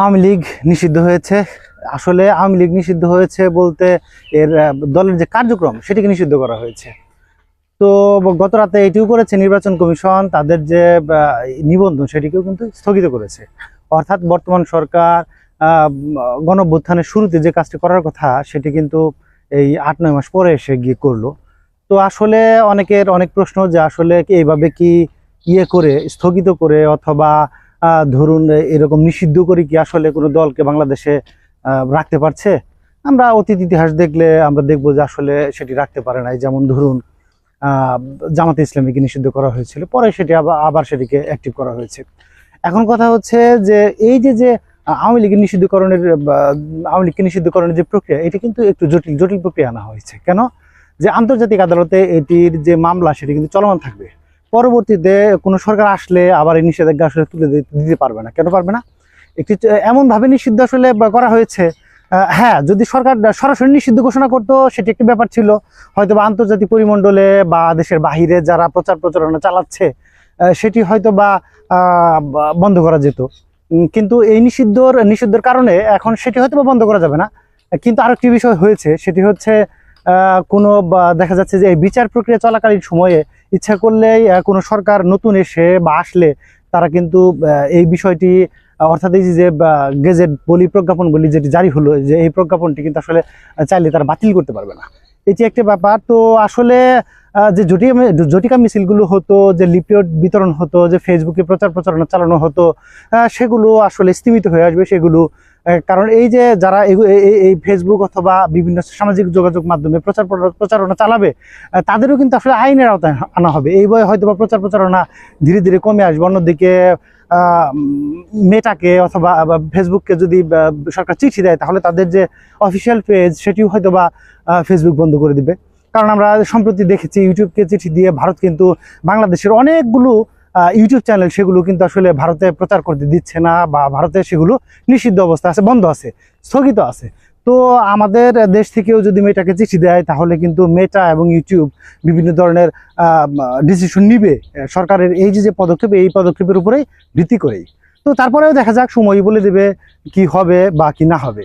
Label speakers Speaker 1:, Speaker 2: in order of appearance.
Speaker 1: আওয়ামী লীগ নিষিদ্ধ হয়েছে। আসলে আওয়ামী লীগ নিষিদ্ধ হয়েছে বলতে এর দলের যে কার্যক্রম সেটিকে নিষিদ্ধ করা হয়েছে। তো গত রাতে এটিও করেছে নির্বাচন কমিশন, তাদের যে নিবন্ধন সেটিকেও কিন্তু স্থগিত করেছে। অর্থাৎ বর্তমান সরকার গণভ্যুত্থানের শুরুতে যে কাজটি করার কথা সেটি কিন্তু এই আট, নয় মাস পরে এসে গিয়ে করল। তো আসলে অনেকের অনেক প্রশ্ন যে আসলে এইভাবে কি ইয়ে করে, স্থগিত করে অথবা ধরুন, এরকম নিষিদ্ধ করে কি আসলে কোনো দলকে বাংলাদেশে রাখতে পারছে? আমরা অতীত ইতিহাস দেখলে আমরা দেখব যে আসলে সেটি রাখতে পারে নাই। যেমন ধরুন জামাতে ইসলামীকে নিষিদ্ধ করা হয়েছিল, পরে সেটি আবার আবার সেটিকে অ্যাক্টিভ করা হয়েছে। এখন কথা হচ্ছে যে এই যে যে আওয়ামী লীগের নিষিদ্ধকরণের আওয়ামী লীগকে নিষিদ্ধকরণের যে প্রক্রিয়া, এটি কিন্তু একটু জটিল জটিল প্রক্রিয়া আনা হয়েছে। কেন? যে আন্তর্জাতিক আদালতে এটির যে মামলা, সেটি কিন্তু চলমান থাকবে। পরবর্তীতে কোনো সরকার আসলে আবার এই নিষেধাজ্ঞা আসলে তুলে দিতে- পারবে না। কেন পারবে না? একটি এমনভাবে নিষিদ্ধ আসলে করা হয়েছে হ্যাঁ যদি সরকার সরাসরি নিষিদ্ধ ঘোষণা করতো, সেটি একটি ব্যাপার ছিল। হয়তো বা আন্তর্জাতিক পরিমণ্ডলে বা দেশের বাহিরে যারা প্রচার প্রচারণা চালাচ্ছে সেটি হয়তো বা বন্ধ করা যেত। কিন্তু এই নিষিদ্ধর নিষিদ্ধর কারণে এখন সেটি হয়তো বা বন্ধ করা যাবে না। কিন্তু আরেকটি বিষয় হয়েছে, সেটি হচ্ছে কোনো দেখা যাচ্ছে যে এই বিচার প্রক্রিয়া চলাকালীন সময়ে ইচ্ছা করলেই কোনো সরকার নতুন এসে বা আসলে তারা কিন্তু এই বিষয়টি, অর্থাৎ এই যে গেজেট বলি, প্রজ্ঞাপন বলি যেটি জারি হলো, যে এই প্রজ্ঞাপনটি কিন্তু আসলে চাইলে তারা বাতিল করতে পারবে না। এটি একটি ব্যাপার। তো আসলে যে জটিকা জটিকা মিছিলগুলো হতো, যে লিপিয়ট বিতরণ হতো, যে ফেসবুকে প্রচার প্রচারণা চালানো হতো সেগুলো আসলে স্থিমিত হয়ে আসবে। সেগুলো কারণ এই যে যারা এই- ফেসবুক অথবা বিভিন্ন সামাজিক যোগাযোগ মাধ্যমে প্রচার প্রচারণা চালাবে তাদেরও কিন্তু আসলে আইনের আওতায় আনা হবে। এই বয়ে হয়তো বা প্রচার প্রচারণা ধীরে ধীরে কমে আসবে। অন্যদিকে মেটাকে অথবা ফেসবুককে যদি সরকার চিঠি দেয়, তাহলে তাদের যে অফিসিয়াল পেজ, সেটিও হয়তো বা ফেসবুক বন্ধ করে দিবে। কারণ আমরা সম্প্রতি দেখেছি, ইউটিউবকে চিঠি দিয়ে ভারত কিন্তু বাংলাদেশের অনেকগুলো ইউটিউব চ্যানেল সেগুলো কিন্তু আসলে ভারতে প্রচার করতে দিচ্ছে না বা ভারতে সেগুলো নিষিদ্ধ অবস্থা আছে, বন্ধ আছে, স্থগিত আছে। তো আমাদের দেশ থেকেও যদি মেয়েটাকে চিঠি দেয়, তাহলে কিন্তু মেটা এবং ইউটিউব বিভিন্ন ধরনের ডিসিশন নিবে সরকারের এই যে যে পদক্ষেপ, এই পদক্ষেপের উপরেই ভিত্তি করেই। তো তারপরেও দেখা যাক সময় বলে দেবে কি হবে বা কি না হবে।